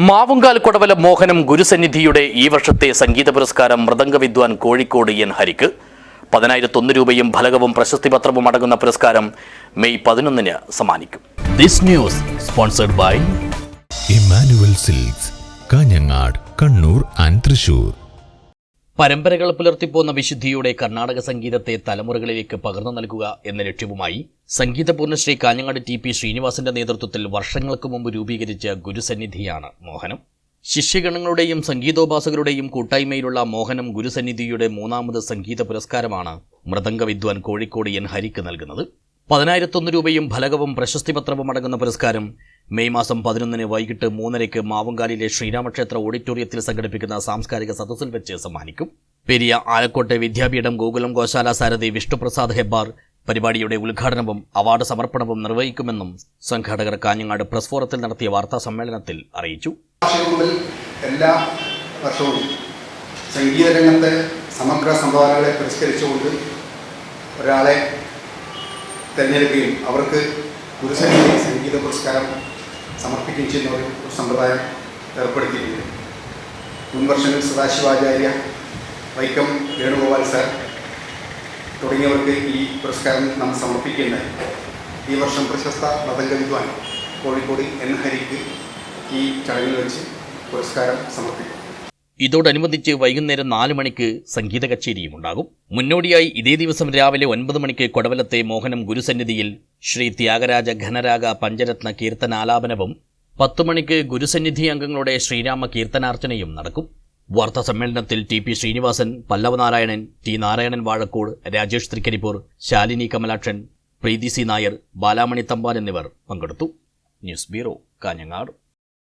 മാവുങ്കാൽ കൊടവല മോഹനം ഗുരുസന്നിധിയുടെ ഈ വർഷത്തെ സംഗീത പുരസ്കാരം മൃദംഗ വിദ്വാൻ കോഴിക്കോട് എൻ ഹരിക്ക്. പതിനായിരത്തൊന്ന് രൂപയും ഫലകവും പ്രശസ്തി പത്രവും അടങ്ങുന്ന പുരസ്കാരം മെയ് പതിനൊന്നിന് സമ്മാനിക്കും. This news sponsored by Emmanuel Silks Kanhangad Kannur and Thrissur പരമ്പരകൾ പുലർത്തിപ്പോന്ന വിശുദ്ധിയുടെ കർണാടക സംഗീതത്തെ തലമുറകളിലേക്ക് പകർന്നു നൽകുക എന്ന ലക്ഷ്യവുമായി സംഗീത ശ്രീ കാഞ്ഞങ്ങാട് ടി പി ശ്രീനിവാസന്റെ നേതൃത്വത്തിൽ വർഷങ്ങൾക്ക് മുമ്പ് രൂപീകരിച്ച ഗുരുസന്നിധിയാണ് മോഹനം. ശിഷ്യഗണങ്ങളുടെയും സംഗീതോപാസകരുടെയും കൂട്ടായ്മയിലുള്ള മോഹനം ഗുരുസന്നിധിയുടെ മൂന്നാമത് സംഗീത പുരസ്കാരമാണ് മൃദംഗ വിദ്വാൻ കോഴിക്കോട് എൻ ഹരിക്ക് നൽകുന്നത്. പതിനായിരത്തൊന്ന് രൂപയും ഫലകവും പ്രശസ്തിപത്രവും അടങ്ങുന്ന പുരസ്കാരം മെയ് മാസം പതിനൊന്നിന് വൈകിട്ട് മൂന്നരയ്ക്ക് മാവുങ്കാലിലെ ശ്രീരാമക്ഷേത്ര ഓഡിറ്റോറിയത്തിൽ സംഘടിപ്പിക്കുന്ന സാംസ്കാരിക സദസ്സിൽ വെച്ച് സമ്മാനിക്കും. പെരിയ ആലക്കോട്ടെ വിദ്യാപീഠം ഗോകുലം ഗോശാല സാരഥി വിഷ്ണുപ്രസാദ് ഹെബ്ബാർ പരിപാടിയുടെ ഉദ്ഘാടനവും അവാർഡ് സമർപ്പണവും നിർവഹിക്കുമെന്നും സംഘാടകർ കാഞ്ഞങ്ങാട് പ്രസ് ഫോറത്തിൽ നടത്തിയ വാർത്താ സമ്മേളനത്തിൽ അറിയിച്ചു. എല്ലാ വർഷവും സംഗീത സമഗ്ര സംഭാവനകളെ പുരസ്കരിച്ചുകൊണ്ട് ഒരാളെ തിരഞ്ഞെടുക്കുകയും അവർക്ക് ഗുരുസംഗീത സംഗീത പുരസ്കാരം സമർപ്പിക്കുകയും ചെയ്യുന്ന ഒരു സമ്പ്രദായം ഏർപ്പെടുത്തിയിട്ടുണ്ട്. മുൻ വർഷങ്ങളിൽ സദാശിവാചാര്യ വൈക്കം വേണുഗോപാൽ സാർ തുടങ്ങിയവർക്ക് ഈ പുരസ്കാരം നാം സമർപ്പിക്കുകയുണ്ടായി ഈ വർഷം പ്രശസ്ത മതംഗ വിദ്വാൻ കോഴിക്കോട് എൻ ഹരിക്ക് ഈ ചടങ്ങിൽ വെച്ച് പുരസ്കാരം സമർപ്പിക്കും. ഇതോടനുബന്ധിച്ച് വൈകുന്നേരം നാല് മണിക്ക് സംഗീത കച്ചേരിയും ഉണ്ടാകും. മുന്നോടിയായി ഇതേ ദിവസം രാവിലെ ഒൻപത് മണിക്ക് കൊടവലത്തെ മോഹനം ഗുരുസന്നിധിയിൽ ശ്രീ ത്യാഗരാജ ഘനരാഗ പഞ്ചരത്ന കീർത്തനാലാപനവും പത്തു മണിക്ക് ഗുരുസന്നിധി അംഗങ്ങളുടെ ശ്രീരാമ കീർത്തനാർച്ചനയും നടക്കും. വാർത്താ സമ്മേളനത്തിൽ T P Srinivasan Pallavanarayanan T Narayanan Vazhakode Rajesh Thrikaripur Shalini Kamalakshan Preethi C Nair Balamani Thampan എന്നിവർ പങ്കെടുത്തു. News bureau Kanhangad.